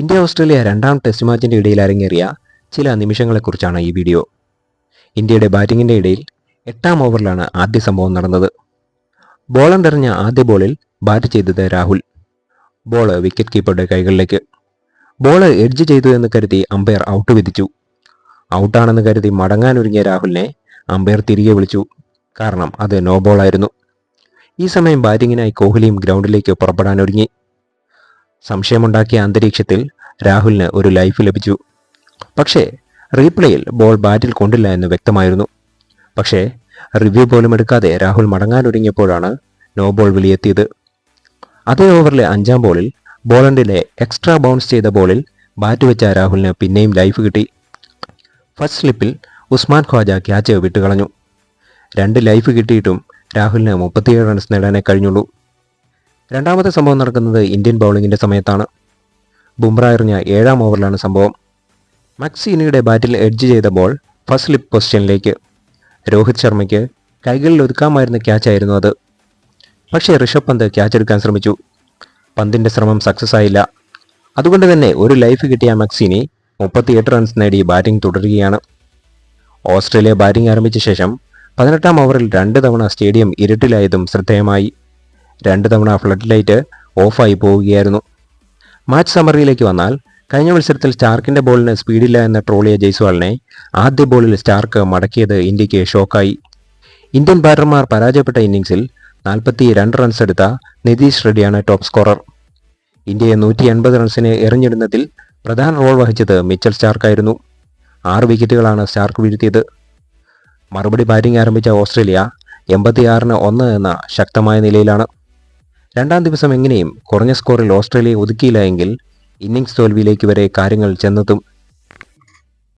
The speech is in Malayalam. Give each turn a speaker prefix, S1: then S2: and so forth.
S1: ഇന്ത്യ ഓസ്ട്രേലിയ രണ്ടാം ടെസ്റ്റ് മാച്ചിന്റെ ഇടയിൽ അരങ്ങേറിയ ചില നിമിഷങ്ങളെക്കുറിച്ചാണ് ഈ വീഡിയോ ഇന്ത്യയുടെ ബാറ്റിങ്ങിന്റെ ഇടയിൽ എട്ടാം ഓവറിലാണ് ആദ്യ സംഭവം നടന്നത്. ബോളണ്ടെറിഞ്ഞ ആദ്യ ബോളിൽ ബാറ്റ് ചെയ്തത് രാഹുൽ. ബോൾ വിക്കറ്റ് കീപ്പറുടെ കൈകളിലേക്ക്. ബോൾ എഡ്ജ് ചെയ്തു എന്ന് കരുതി അമ്പയർ ഔട്ട് വിധിച്ചു. ഔട്ടാണെന്ന് കരുതി മടങ്ങാനൊരുങ്ങിയ രാഹുലിനെ അമ്പയർ തിരികെ വിളിച്ചു. കാരണം അത് നോ ബോളായിരുന്നു ഈ സമയം ബാറ്റിങ്ങിനായി കോഹ്ലിയും ഗ്രൗണ്ടിലേക്ക് പുറപ്പെടാനൊരുങ്ങി സംശയമുണ്ടാക്കിയ അന്തരീക്ഷത്തിൽ രാഹുലിന് ഒരു ലൈഫ് ലഭിച്ചു. പക്ഷേ റീപ്ലേയിൽ ബോൾ ബാറ്റിൽ കൊണ്ടില്ല എന്ന് വ്യക്തമായിരുന്നു. പക്ഷേ റിവ്യൂ പോലും എടുക്കാതെ രാഹുൽ മടങ്ങാനൊരുങ്ങിയപ്പോഴാണ് നോ ബോൾ വിളിയെത്തിയത് അതേ ഓവറിലെ അഞ്ചാം ബോളിൽ ബോളണ്ടിലെ എക്സ്ട്രാ ബൗൺസ് ചെയ്ത ബോളിൽ ബാറ്റ് വെച്ച രാഹുലിന് പിന്നെയും ലൈഫ് കിട്ടി. ഫസ്റ്റ് സ്ലിപ്പിൽ ഉസ്മാൻ ഖ്വാജ ക്യാച്ച് വിട്ടുകളഞ്ഞു. രണ്ട് ലൈഫ് കിട്ടിയിട്ടും രാഹുലിന് മുപ്പത്തിയേഴ് റൺസ് നേടാനേ കഴിഞ്ഞുള്ളൂ. രണ്ടാമത്തെ സംഭവം നടക്കുന്നത് ഇന്ത്യൻ ബൗളിങ്ങിന്റെ സമയത്താണ്. ബുംറ എറിഞ്ഞ ഏഴാം ഓവറിലാണ് സംഭവം. മക്സീനിയുടെ ബാറ്റിൽ എഡ്ജ് ചെയ്ത ബോൾ ഫസ്റ്റ് സ്ലിപ്പ് പൊസിഷനിലേക്ക്. രോഹിത് ശർമ്മയ്ക്ക് കൈകളിൽ ഒതുക്കാമായിരുന്ന ക്യാച്ചായിരുന്നു അത്. പക്ഷേ ഋഷഭ് പന്ത് ക്യാച്ച് എടുക്കാൻ ശ്രമിച്ചു. പന്തിന്റെ ശ്രമം സക്സസ് ആയില്ല. അതുകൊണ്ട് തന്നെ ഒരു ലൈഫ് കിട്ടിയ മക്സീനി മുപ്പത്തിയെട്ട് റൺസ് നേടി ബാറ്റിംഗ് തുടരുകയാണ്. ഓസ്ട്രേലിയ ബാറ്റിംഗ് ആരംഭിച്ച ശേഷം പതിനെട്ടാം ഓവറിൽ രണ്ട് തവണ സ്റ്റേഡിയം ഇരുട്ടിലായതും ശ്രദ്ധേയമായി. രണ്ട് തവണ ഫ്ലഡ് ലൈറ്റ് ഓഫായി പോവുകയായിരുന്നു. മാച്ച് സമറിയിലേക്ക് വന്നാൽ കഴിഞ്ഞ മത്സരത്തിൽ സ്റ്റാർക്കിന്റെ ബോളിന് സ്പീഡില്ല എന്ന ട്രോളിയ ജയ്സ്വാളിനെ ആദ്യ ബോളിൽ സ്റ്റാർക്ക് മടക്കിയത് ഇന്ത്യയ്ക്ക് ഷോക്കായി ഇന്ത്യൻ ബാറ്റർമാർ പരാജയപ്പെട്ട ഇന്നിംഗ്സിൽ നാൽപ്പത്തി രണ്ട് റൺസ് എടുത്ത നിതീഷ് റെഡ്ഡിയാണ് ടോപ്പ് സ്കോറർ ഇന്ത്യയെ നൂറ്റി എൺപത് റൺസിന് എറിഞ്ഞിടുന്നതിൽ പ്രധാന റോൾ വഹിച്ചത് മിച്ചൽ സ്റ്റാർക്കായിരുന്നു ആറ് വിക്കറ്റുകളാണ് സ്റ്റാർക്ക് വീഴ്ത്തിയത്. മറുപടി ബാറ്റിംഗ് ആരംഭിച്ച ഓസ്ട്രേലിയ എൺപത്തിയാറിന് ഒന്ന് എന്ന ശക്തമായ നിലയിലാണ്. രണ്ടാം ദിവസം എങ്ങനെയും കുറഞ്ഞ സ്കോറിൽ ഓസ്ട്രേലിയയെ ഒതുക്കിയില്ല എങ്കിൽ ഇന്നിംഗ്സ് തോൽവിയിലേക്ക് വരെ കാര്യങ്ങൾ ചെന്നെത്തും.